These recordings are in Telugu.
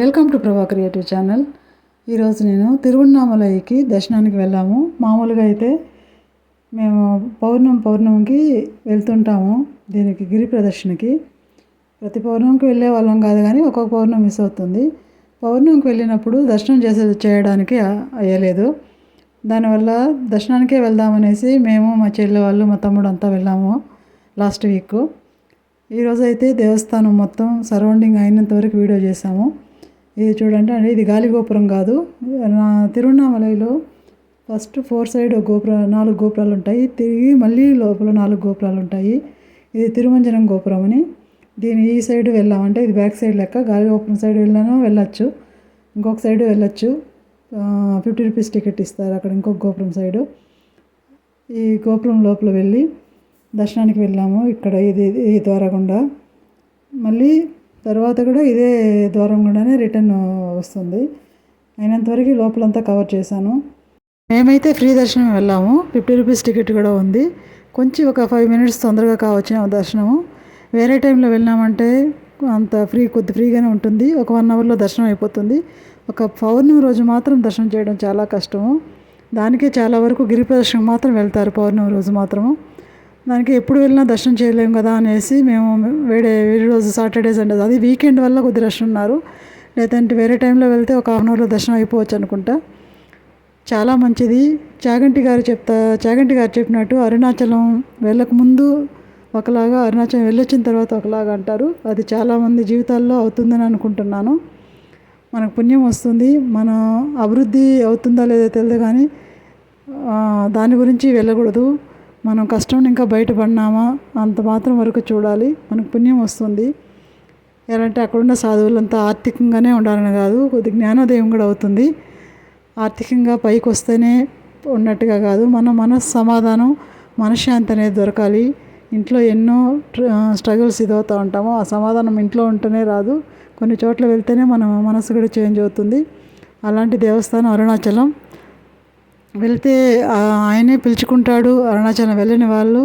Welcome to Prabha creative channel. ఈరోజు నేను తిరువண்ணామలైకి దర్శనానికి వెళ్ళాము. మామూలుగా అయితే మేము పౌర్ణమి పౌర్ణమికి వెళ్తుంటాము దీనికి గిరి ప్రదర్శనకి. ప్రతి పౌర్ణమికి వెళ్ళే వాళ్ళం కాదు కానీ ఒక్కొక్క పౌర్ణమి మిస్ అవుతుంది. పౌర్ణమికి వెళ్ళినప్పుడు దర్శనం చేసే చేయడానికి అయ్యలేదు. దానివల్ల దర్శనానికే వెళ్దామనేసి మేము మా చెల్లె వాళ్ళు మా తమ్ముడు అంతా వెళ్ళాము లాస్ట్ వీక్. ఈరోజు అయితే దేవస్థానం మొత్తం సరౌండింగ్ అయినంత వరకు వీడియో చేసాము ఇది చూడండి అంటే ఇది గాలి గోపురం కాదు. నా తిరువణామలైలో ఫస్ట్ ఫోర్ సైడ్ గోపుర నాలుగు గోపురాలు ఉంటాయి. తిరిగి మళ్ళీ లోపల నాలుగు గోపురాలు ఉంటాయి. ఇది తిరుమంజనం గోపురం అని. దీని ఈ సైడ్ వెళ్ళామంటే ఇది బ్యాక్ సైడ్ లెక్క. గాలి గోపురం సైడ్ వెళ్ళాను వెళ్ళొచ్చు. ఇంకొక సైడ్ వెళ్ళొచ్చు. ఫిఫ్టీ రూపీస్ టికెట్ ఇస్తారు అక్కడ ఇంకొక గోపురం సైడు. ఈ గోపురం లోపల వెళ్ళి దర్శనానికి వెళ్ళాము. ఇక్కడ ఇది ఈ ద్వారం గుండా మళ్ళీ తర్వాత కూడా ఇదే ద్వారం గుండానే రిటర్న్ వస్తుంది. అయినంతవరకు లోపలంతా కవర్ చేశాను. మేమైతే ఫ్రీ దర్శనం వెళ్ళాము. ఫిఫ్టీ రూపీస్ టికెట్ కూడా ఉంది. కొంచెం ఒక ఫైవ్ మినిట్స్ తొందరగా కావచ్చిన దర్శనము. వేరే టైంలో వెళ్ళామంటే అంత ఫ్రీ కొద్ది ఫ్రీగానే ఉంటుంది. ఒక వన్ అవర్లో దర్శనం అయిపోతుంది. ఒక పౌర్ణమి రోజు మాత్రం దర్శనం చేయడం చాలా కష్టము. దానికే చాలా వరకు గిరి ప్రదర్శనకు మాత్రం వెళ్తారు పౌర్ణమి రోజు మాత్రము. దానికి ఎప్పుడు వెళ్ళినా దర్శనం చేయలేము కదా అనేసి మేము వేరే వేరే రోజు సాటర్డే సండే అది వీకెండ్ వల్ల కొద్ది రష్ ఉన్నారు. లేదంటే వేరే టైంలో వెళ్తే ఒక హాఫ్ అన్ అవర్లో దర్శనం అయిపోవచ్చు అనుకుంటా. చాలా మంచిది. చాగంటి గారు చెప్తా చాగంటి గారు చెప్పినట్టు అరుణాచలం వెళ్ళకముందు ఒకలాగా అరుణాచలం వెళ్ళొచ్చిన తర్వాత ఒకలాగా అంటారు. అది చాలామంది జీవితాల్లో అవుతుందని అనుకుంటున్నాను. మనకు పుణ్యం వస్తుంది. మన అభివృద్ధి అవుతుందా లేదో తెలియదు కానీ దాని గురించి వెళ్ళకూడదు. మనం కష్టం ఇంకా బయటపడినామా అంత మాత్రం వరకు చూడాలి. మనకు పుణ్యం వస్తుంది. ఎలా అంటే అక్కడున్న సాధువులంతా ఆర్థికంగానే ఉండాలని కాదు కొద్ది జ్ఞానోదయం కూడా అవుతుంది. ఆర్థికంగా పైకి వస్తేనే ఉన్నట్టుగా కాదు మన మనసు సమాధానం మనశ్శాంతి అనేది దొరకాలి. ఇంట్లో ఎన్నో స్ట్రగుల్స్ ఇదవుతూ ఉంటాము. ఆ సమాధానం ఇంట్లో ఉంటేనే రాదు. కొన్ని చోట్ల వెళ్తేనే మన మనసు కూడా చేంజ్ అవుతుంది. అలాంటి దేవస్థానం అరుణాచలం. వెళ్తే ఆయనే పిలుచుకుంటాడు. అరుణాచలం వెళ్ళని వాళ్ళు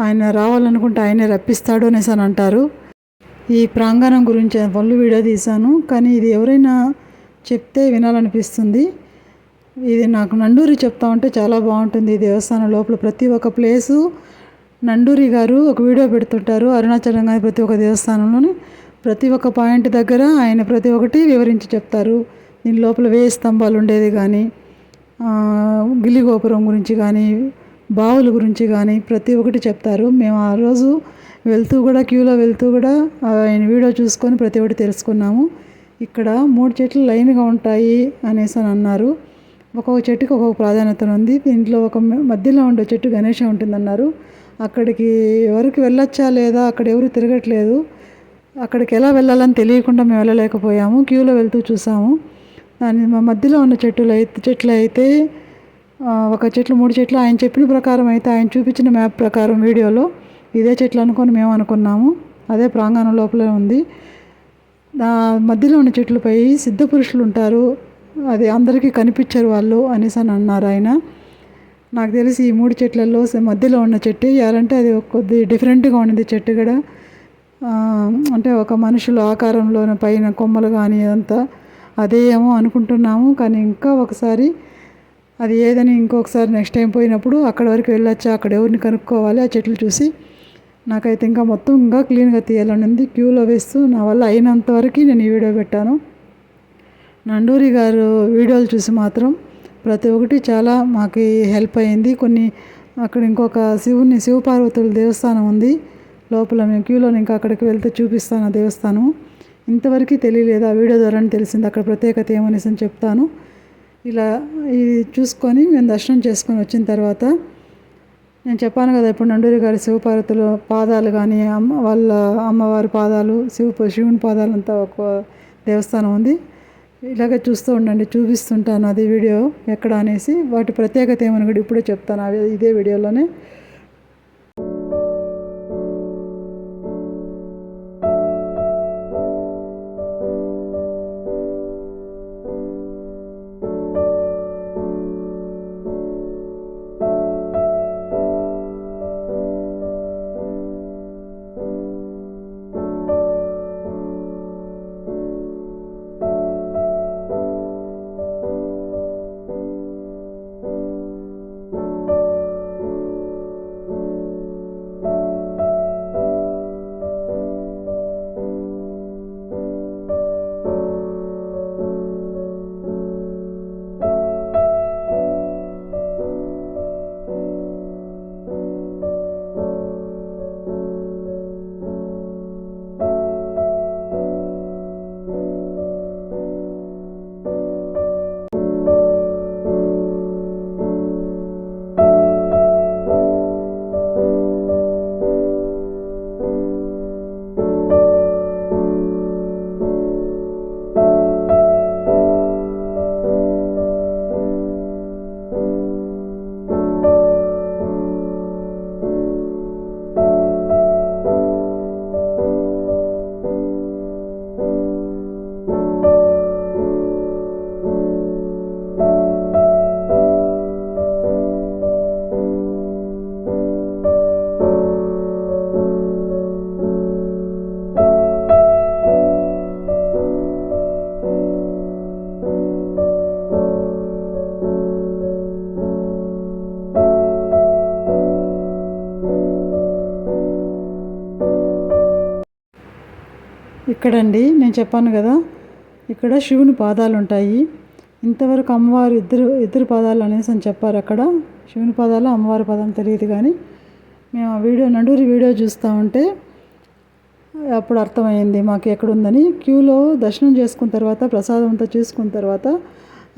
ఆయన రావాలనుకుంటే ఆయనే రప్పిస్తాడు అనేసి అని అంటారు. ఈ ప్రాంగణం గురించి పళ్ళు వీడియో తీశాను. కానీ ఇది ఎవరైనా చెప్తే వినాలనిపిస్తుంది. ఇది నాకు నండూరి చెప్తా ఉంటే చాలా బాగుంటుంది. ఈ దేవస్థానం లోపల ప్రతి ఒక్క ప్లేసు నండూరి గారు ఒక వీడియో పెడుతుంటారు. అరుణాచలం కానీ ప్రతి ఒక్క దేవస్థానంలోని ప్రతి ఒక్క పాయింట్ దగ్గర ఆయన ప్రతి ఒక్కటి వివరించి చెప్తారు. దీని లోపల వేయి స్తంభాలు ఉండేది కానీ గిల్లి గోపురం గురించి కానీ బావుల గురించి కానీ ప్రతి ఒక్కటి చెప్తారు. మేము ఆ రోజు వెళ్తూ కూడా క్యూలో వెళ్తూ కూడా ఆయన వీడియో చూసుకొని ప్రతి ఒక్కటి తెలుసుకున్నాము. ఇక్కడ మూడు చెట్లు లైన్గా ఉంటాయి అనేసి అని అన్నారు. ఒక్కొక్క చెట్టుకి ఒక్కొక్క ప్రాధాన్యత ఉంది. దీంట్లో ఒక మధ్యలో ఉండే చెట్టు గణేష ఉంటుందన్నారు అక్కడికి ఎవరికి వెళ్ళొచ్చా లేదా అక్కడ ఎవరు తిరగట్లేదు అక్కడికి ఎలా వెళ్ళాలని తెలియకుండా మేము వెళ్ళలేకపోయాము. క్యూలో వెళ్తూ చూసాము. దాని మా మధ్యలో ఉన్న చెట్టులు అయితే చెట్లు అయితే ఒక చెట్లు మూడు చెట్లు ఆయన చెప్పిన ప్రకారం అయితే ఆయన చూపించిన మ్యాప్ ప్రకారం వీడియోలో ఇదే చెట్లు అనుకొని మేము అనుకున్నాము. అదే ప్రాంగణం లోపలే ఉంది. మధ్యలో ఉన్న చెట్లపై సిద్ధ పురుషులు ఉంటారు. అది అందరికీ కనిపించరు వాళ్ళు అనేసి అని అన్నారు ఆయన. నాకు తెలిసి ఈ మూడు చెట్లలో మధ్యలో ఉన్న చెట్టు. ఎలాంటే అది కొద్ది డిఫరెంట్గా ఉన్నది చెట్టు కూడా. అంటే ఒక మనుషుల ఆకారంలో పైన కొమ్మలు కానీ అంతా అదే ఏమో అనుకుంటున్నాము కానీ ఇంకా ఒకసారి అది ఏదని ఇంకొకసారి నెక్స్ట్ టైం పోయినప్పుడు అక్కడ వరకు వెళ్ళొచ్చా అక్కడ ఎవరిని కనుక్కోవాలి ఆ చెట్లు చూసి నాకైతే ఇంకా మొత్తం ఇంకా క్లీన్గా తీయాలని ఉంది. క్యూలో వేస్తూ నా వల్ల అయినంత వరకు నేను ఈ వీడియో పెట్టాను. నండూరి గారు వీడియోలు చూసి మాత్రం ప్రతి ఒక్కటి చాలా మాకు హెల్ప్ అయింది. కొన్ని అక్కడ ఇంకొక శివుని శివపార్వతుల దేవస్థానం ఉంది. లోపల మేము క్యూలో ఇంకా అక్కడికి వెళ్తే చూపిస్తాను ఆ దేవస్థానం ఇంతవరకు తెలియలేదు. ఆ వీడియో ద్వారానే తెలిసింది. అక్కడ ప్రత్యేకత ఏమనేసి అని చెప్తాను. ఇలా ఇది చూసుకొని మేము దర్శనం చేసుకొని వచ్చిన తర్వాత నేను చెప్పాను కదా ఇప్పుడు నండూరి గారి శివపార్వతుల పాదాలు కానీ అమ్మ వాళ్ళ అమ్మవారి పాదాలు శివ శివుని పాదాలు అంతా ఒక దేవస్థానం ఉంది. ఇలాగే చూస్తూ ఉండండి చూపిస్తుంటాను అది వీడియో ఎక్కడ అనేసి. వాటి ప్రత్యేకత ఏమని కూడా ఇప్పుడే చెప్తాను. అవి ఇదే వీడియోలోనే. ఇక్కడండి నేను చెప్పాను కదా. ఇక్కడ శివుని పాదాలు ఉంటాయి ఇంతవరకు అమ్మవారు ఇద్దరు ఇద్దరు పాదాలు అనేసి అని చెప్పారు అక్కడ. శివుని పాదాలు అమ్మవారి పాదాలు తెలియదు కానీ మేము ఆ వీడియో నండూరి వీడియో చూస్తూ ఉంటే అప్పుడు అర్థమైంది మాకు ఎక్కడుందని. క్యూలో దర్శనం చేసుకున్న తర్వాత ప్రసాదం అంతా చేసుకున్న తర్వాత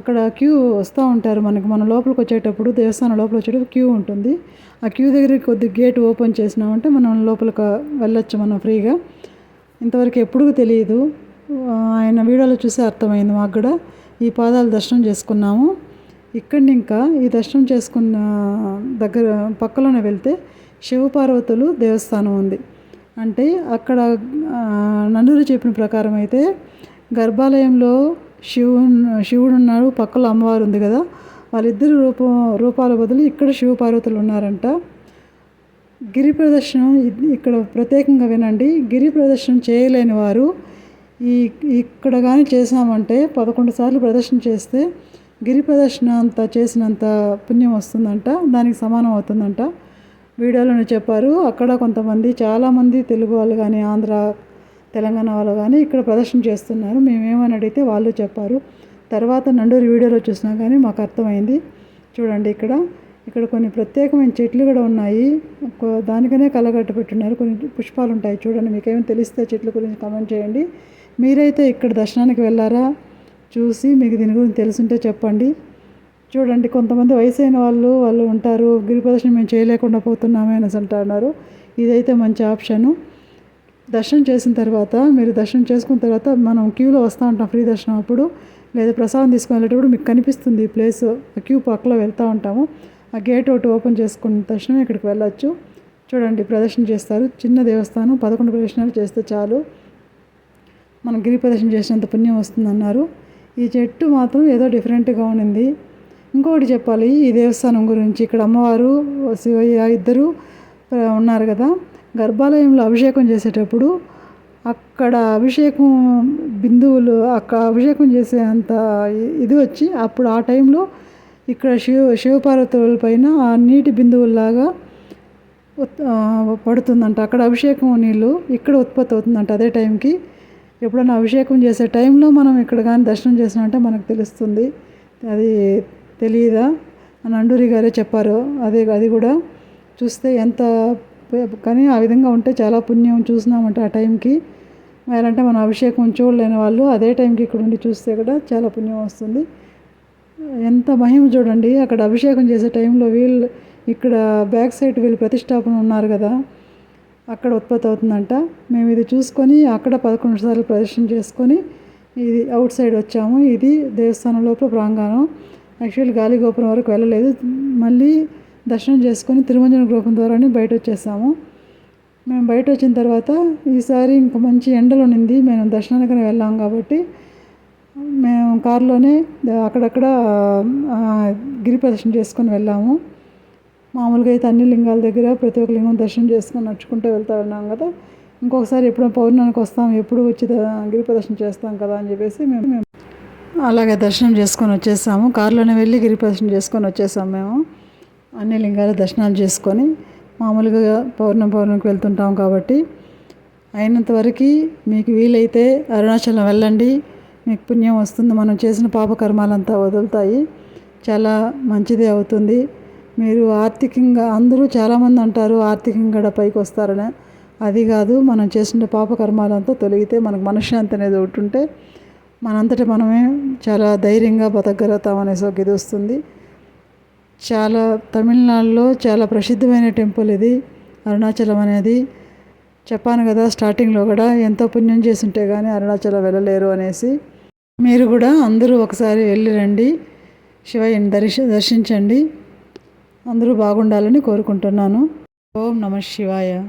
అక్కడ క్యూ వస్తూ ఉంటారు మనకి. మన లోపలికి వచ్చేటప్పుడు దేవస్థానం లోపల వచ్చేటప్పుడు క్యూ ఉంటుంది. ఆ క్యూ దగ్గర కొద్ది గేట్ ఓపెన్ చేసినామంటే మనం లోపలికి వెళ్ళొచ్చు మనం ఫ్రీగా. ఇంతవరకు ఎప్పుడు తెలియదు. ఆయన వీడియోలో చూసి అర్థమైంది మాకు కూడా. ఈ పాదాలు దర్శనం చేసుకున్నాము. ఇక్కడిని ఇంకా ఈ దర్శనం చేసుకున్న దగ్గర పక్కలోనే వెళ్తే శివపార్వతులు దేవస్థానం ఉంది. అంటే అక్కడ నందూరు చెప్పిన ప్రకారం అయితే గర్భాలయంలో శివు శివుడు ఉన్నారు పక్కలో అమ్మవారు ఉంది కదా. వాళ్ళిద్దరు రూపం రూపాల బదులు ఇక్కడ శివపార్వతులు ఉన్నారంట. గిరి ప్రదర్శనం ఇక్కడ ప్రత్యేకంగా వినండి. గిరి ప్రదర్శనం చేయలేని వారు ఈ ఇక్కడ కానీ చేసామంటే పదకొండు సార్లు ప్రదర్శన చేస్తే గిరి ప్రదర్శన అంత చేసినంత పుణ్యం వస్తుందంట దానికి సమానం అవుతుందంట. వీడియోలోనే చెప్పారు. అక్కడ కొంతమంది చాలామంది తెలుగు వాళ్ళు కానీ ఆంధ్ర తెలంగాణ వాళ్ళు కానీ ఇక్కడ ప్రదర్శన చేస్తున్నారు. మేమేమని అడిగితే వాళ్ళు చెప్పారు. తర్వాత నండూరి వీడియోలో చూసినా కానీ మాకు అర్థమైంది. చూడండి ఇక్కడ. ఇక్కడ కొన్ని ప్రత్యేకమైన చెట్లు కూడా ఉన్నాయి. దానికనే కలగట్టు పెట్టున్నారు. కొన్ని పుష్పాలు ఉంటాయి చూడండి మీకేమైనా తెలిస్తే చెట్ల గురించి కమెంట్ చేయండి. మీరైతే ఇక్కడ దర్శనానికి వెళ్ళారా? చూసి మీకు దీని గురించి తెలుసుంటే చెప్పండి. చూడండి కొంతమంది వయసు అయిన వాళ్ళు వాళ్ళు ఉంటారు గిరిప్రదర్శనం మేము చేయలేకుండా పోతున్నామే అనేసి అంటున్నారు. ఇదైతే మంచి ఆప్షను. దర్శనం చేసిన తర్వాత మీరు దర్శనం చేసుకున్న తర్వాత మనం క్యూలో వస్తూ ఉంటాం ఫ్రీ దర్శనం అప్పుడు. లేదా ప్రసాదం తీసుకుని వెళ్ళేటప్పుడు మీకు కనిపిస్తుంది ఈ ప్లేస్ క్యూ పక్కలో వెళ్తూ ఉంటాము. ఆ గేట్ ఒకటి ఓపెన్ చేసుకున్న తక్షణమే ఇక్కడికి వెళ్ళొచ్చు. చూడండి ప్రదర్శన చేస్తారు. చిన్న దేవస్థానం పదకొండు ప్రదర్శనలు చేస్తే చాలు. మనం గిరి ప్రదర్శన చేసినంత పుణ్యం వస్తుందన్నారు. ఈ చెట్టు మాత్రం ఏదో డిఫరెంట్గా ఉండింది ఇంకొకటి చెప్పాలి ఈ దేవస్థానం గురించి. ఇక్కడ అమ్మవారు శివయ్య ఇద్దరు ఉన్నారు కదా. గర్భాలయంలో అభిషేకం చేసేటప్పుడు అక్కడ అభిషేకం బిందువులు అక్కడ అభిషేకం చేసే అంత ఇది వచ్చి అప్పుడు ఆ టైంలో ఇక్కడ శివ శివపార్వతుల పైన ఆ నీటి బిందువుల్లాగా పడుతుందంట. అక్కడ అభిషేకం నీళ్ళు ఇక్కడ ఉత్పత్తి అవుతుందంట అదే టైంకి. ఎప్పుడైనా అభిషేకం చేసే టైంలో మనం ఇక్కడ కానీ దర్శనం చేసినామంటే మనకు తెలుస్తుంది. అది తెలియదా అని అండూరి గారే చెప్పారు. అదే అది కూడా చూస్తే ఎంత కానీ ఆ విధంగా ఉంటే చాలా పుణ్యం చూసినామంట ఆ టైంకి. అంటే మనం అభిషేకం చూడలేని వాళ్ళు అదే టైంకి ఇక్కడ ఉండి చూస్తే కూడా చాలా పుణ్యం వస్తుంది. ఎంత మహిమ చూడండి. అక్కడ అభిషేకం చేసే టైంలో వీళ్ళు ఇక్కడ బ్యాక్ సైడ్ వీళ్ళు ప్రతిష్టాపన ఉన్నారు కదా. అక్కడ ఉత్పత్తి అవుతుందంట. మేము ఇది చూసుకొని అక్కడ పదకొండు సార్లు ప్రదర్శన చేసుకొని ఇది అవుట్ సైడ్ వచ్చాము. ఇది దేవస్థానం లోపల ప్రాంగణం. యాక్చువల్లీ గాలి గోపురం వరకు వెళ్ళలేదు. మళ్ళీ దర్శనం చేసుకొని తిరుమంజన గోపురం ద్వారానే బయట వచ్చేసాము. మేము బయట వచ్చిన తర్వాత ఈసారి ఇంకా మంచి ఎండలు ఉన్నింది. మేము దర్శనానికి వెళ్ళాం కాబట్టి మేము కారులోనే అక్కడక్కడ గిరి ప్రదర్శన చేసుకొని వెళ్ళాము. మామూలుగా అయితే అన్ని లింగాల దగ్గర ప్రతి ఒక్క లింగం దర్శనం చేసుకొని నడుచుకుంటూ వెళ్తా ఉన్నాం కదా. ఇంకొకసారి ఎప్పుడో పౌర్ణానికి వస్తాం ఎప్పుడు వచ్చి గిరి ప్రదర్శన చేస్తాం కదా అని చెప్పేసి మేము మేము అలాగే దర్శనం చేసుకొని వచ్చేసాము. కారులోనే వెళ్ళి గిరి ప్రదర్శన చేసుకొని వచ్చేసాము మేము. అన్ని లింగాల దర్శనాలు చేసుకొని మామూలుగా పౌర్ణం పౌర్ణమికి వెళ్తుంటాం కాబట్టి. అయినంత వరకు మీకు వీలైతే అరుణాచలం వెళ్ళండి. మీకు పుణ్యం వస్తుంది. మనం చేసిన పాపకర్మాలంతా వదులుతాయి. చాలా మంచిది అవుతుంది. మీరు ఆర్థికంగా అందరూ చాలామంది అంటారు ఆర్థికంగా పైకి వస్తారని. అది కాదు మనం చేసిన పాపకర్మాలంతా తొలగితే మనకు మనశ్శాంతి అనేది ఒకటి ఉంటే మనంతటి మనమే చాలా ధైర్యంగా బతకగలుగుతామనేసి ఒక ఇది వస్తుంది. చాలా తమిళనాడులో చాలా ప్రసిద్ధమైన టెంపుల్ ఇది అరుణాచలం అనేది. చెప్పాను కదా స్టార్టింగ్లో కూడా ఎంతో పుణ్యం చేస్తుంటే కానీ అరుణాచలం వెళ్ళలేరు అనేసి. మీరు కూడా అందరూ ఒకసారి వెళ్ళి రండి. శివయ్యని దర్శ దర్శించండి. అందరూ బాగుండాలని కోరుకుంటున్నాను. ఓం నమ శివాయ.